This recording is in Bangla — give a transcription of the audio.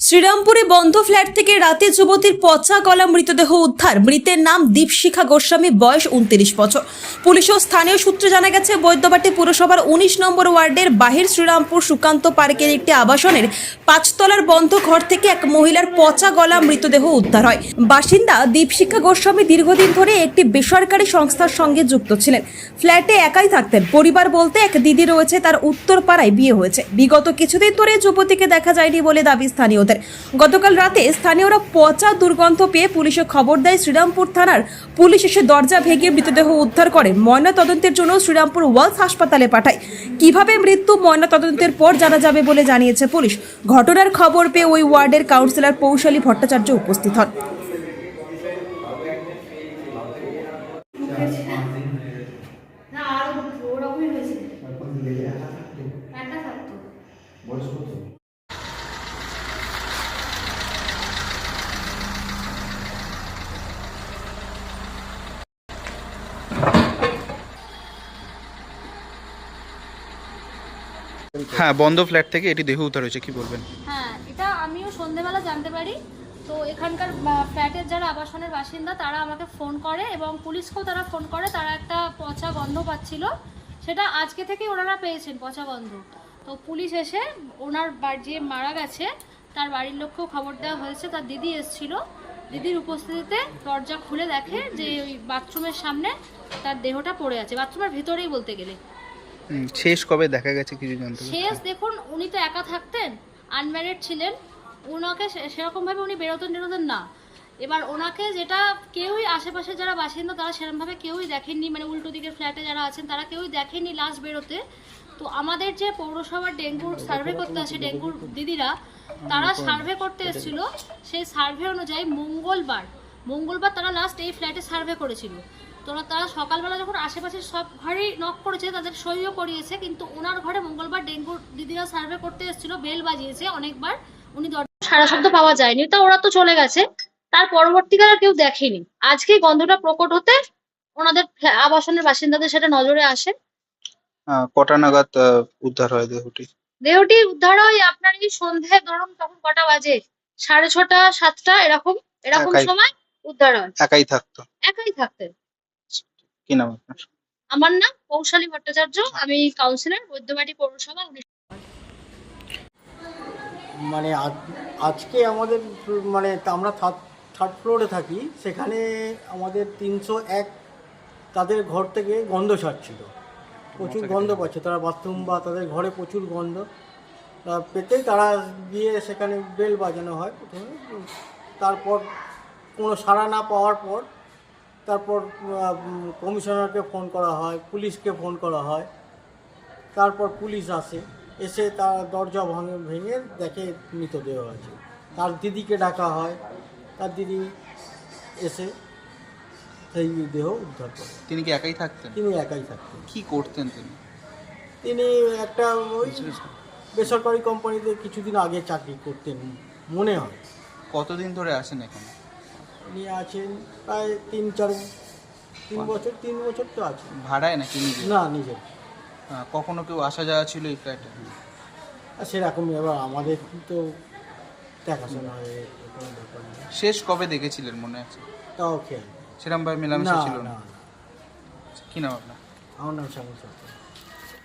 শ্রীরামপুরে বন্ধ ফ্ল্যাট থেকে রাতে যুবতীর পচা গলা মৃতদেহ উদ্ধার। মৃতের নাম দীপশিখা গোস্বামী, বয়স উনত্রিশ বছর। পুলিশ ও স্থানীয় সূত্রে জানা গেছে, বৈদ্যবাটি পুরসভার উনিশ নম্বর ওয়ার্ডের বাহির শ্রীরামপুর সুকান্ত পার্কের একটি আবাসনের পাঁচতলার বন্ধ ঘর থেকে এক মহিলার পচা গলা মৃতদেহ উদ্ধার হয়। বাসিন্দা দীপশিখা গোস্বামী দীর্ঘদিন ধরে একটি বেসরকারি সংস্থার সঙ্গে যুক্ত ছিলেন। ফ্ল্যাটে একাই থাকতেন। পরিবার বলতে এক দিদি রয়েছে, তার উত্তর পাড়ায় বিয়ে হয়েছে। বিগত কিছুদিন ধরে যুবতীকে দেখা যায়নি বলে দাবি স্থানীয়দের গতকাল রাতে স্থানীয়রা পচা দুর্গন্ধ পেয়ে পুলিশে খবর দেয় শ্রীরামপুর থানার পুলিশ এসে দরজা ভেঙে মৃতদেহ উদ্ধার করে। ময়না তদন্তের জন্য শ্রীরামপুর ওয়ালস হাসপাতালে পাঠায়। কীভাবে মৃত্যু ময়না তদন্তের পর জানা যাবে বলে জানিয়েছে পুলিশ। ঘটনার খবর পেয়ে ওই ওয়ার্ডের কাউন্সিলর পৌশালী ভট্টাচার্য উপস্থিত হন। না ওরকমই হয়েছে একটা থাকতো। হ্যাঁ বন্ধ ফ্ল্যাট থেকে এটি দেহ উদ্ধার হয়েছে কি বলবেন? হ্যাঁ এটা আমিও সন্ধেবেলা জানতে পারি। তো এখানকার ফ্ল্যাটের যারা আবাসনের বাসিন্দা তারা আমাকে ফোন করে এবং পুলিশকেও তারা ফোন করে তারা একটা পচা গন্ধ পাচ্ছিল। সেটা আজকে থেকেই ওনারা পেয়েছেন পচা গন্ধ। তো পুলিশ এসে ওনার বাড়ি যে মারা গেছে তার বাড়ির লোককেও খবর দেওয়া হয়েছে তার দিদি এসেছিল। দিদির উপস্থিতিতে দরজা খুলে দেখে যে ওই বাথরুমের সামনে তার দেহটা পড়ে আছে বাথরুমের ভিতরেই বলতে গেলে। শেষ কবে দেখা গেছে কিছু জানতে শেষ দেখুন উনি তো একা থাকতেন আনম্যারিড ছিলেন। ওনাকে সেরকমভাবে উনি বেরোতেন টেরোতেন না। এবার ওনাকে যেটা কেউই আশেপাশে যারা বাসিন্দা তারা সেরকমভাবে কেউই দেখেননি। মানে উল্টো দিকের ফ্ল্যাটে যারা আছেন তারা কেউই দেখেননি লাস্ট বেরোতে। তো আমাদের যে পৌরসভার ডেঙ্গুর সার্ভে করতে আসে ডেঙ্গুর দিদিরা তারা সার্ভে করতে এসেছিল। সেই সার্ভে অনুযায়ী মঙ্গলবার মঙ্গলবার তারা লাস্ট এই ফ্ল্যাটে সার্ভে করেছিল। তো ওরা- তারা সকালবেলা যখন আশেপাশে সব ঘরেই নক করেছে তাদের সইও করিয়েছে কিন্তু ওনার ঘরে মঙ্গলবার ডেঙ্গু দিদিরা সার্ভে করতে এসেছিল বেল বাজিয়েছে অনেকবার উনি দরজা সারা শব্দ পাওয়া যায়নি তা ওরা তো চলে গেছে তার পরবর্তীকালে কেউ দেখেনি। আজকে গন্ধটা প্রকট হতে ওনাদের আবাসনের বাসিন্দাদের সেটা নজরে আসে। কটা নাগাদ উদ্ধার হয় দেহটি? দেহটি উদ্ধার হয় আপনার এই সন্ধে ধরুন তখন কটা বাজে সাড়ে ছটা সাতটা এরকম এরকম সময় উদ্ধার হয়। একাই থাকতো? একাই থাকতেন। কি নাম আপনার? আমার নাম কৌশালী ভট্টাচার্য আমি কাউন্সিলর বৈদ্যবাটি পৌরসভা মানে আজ- আজকে আমাদের মানে তা আমরা থার্ড থার্ড ফ্লোরে থাকি সেখানে আমাদের তিনশো এক তাদের ঘর থেকে গন্ধ ছাড়ছিল। প্রচুর গন্ধ পাচ্ছে তারা বাথরুম বা তাদের ঘরে প্রচুর গন্ধ। পেতেই তারা গিয়ে সেখানে বেল বাজানো হয় প্রথমে। তারপর কোনো সাড়া না পাওয়ার পর তারপর কমিশনারকে ফোন করা হয় পুলিশকে ফোন করা হয় তারপর পুলিশ আসে এসে তার দরজা ভাঙে ভেঙে দেখে মৃতদেহ আছে। তার দিদিকে ডাকা হয় তার দিদি এসে সেই দেহ উদ্ধার করে। তিনি কি একাই থাকতেন? তিনি একাই থাকতেন। কি করতেন তিনি? তিনি একটা ওই বেসরকারি কোম্পানিতে কিছুদিন আগে চাকরি করতেন মনে হয়। কতদিন ধরে আসেন এখানে? উনি আছেন প্রায় তিন চার তিন বছর তিন বছর তো আছেন ভাড়ায় নাকি নিজে? না নিজে কখনো কেউ আসা যাওয়া ছিল এই ফ্ল্যাটে? আর সেরকমই এবার আমাদের তো দেখাশোনা হয় কোনো ব্যাপার নেই। শেষ কবে দেখেছিলেন মনে আছে? তাও খেয়াল সেরকম ভাবে না মেলামেশা ছিল না? না না। কি নাম আপনার? আমার নাম শ্যামল সরকার।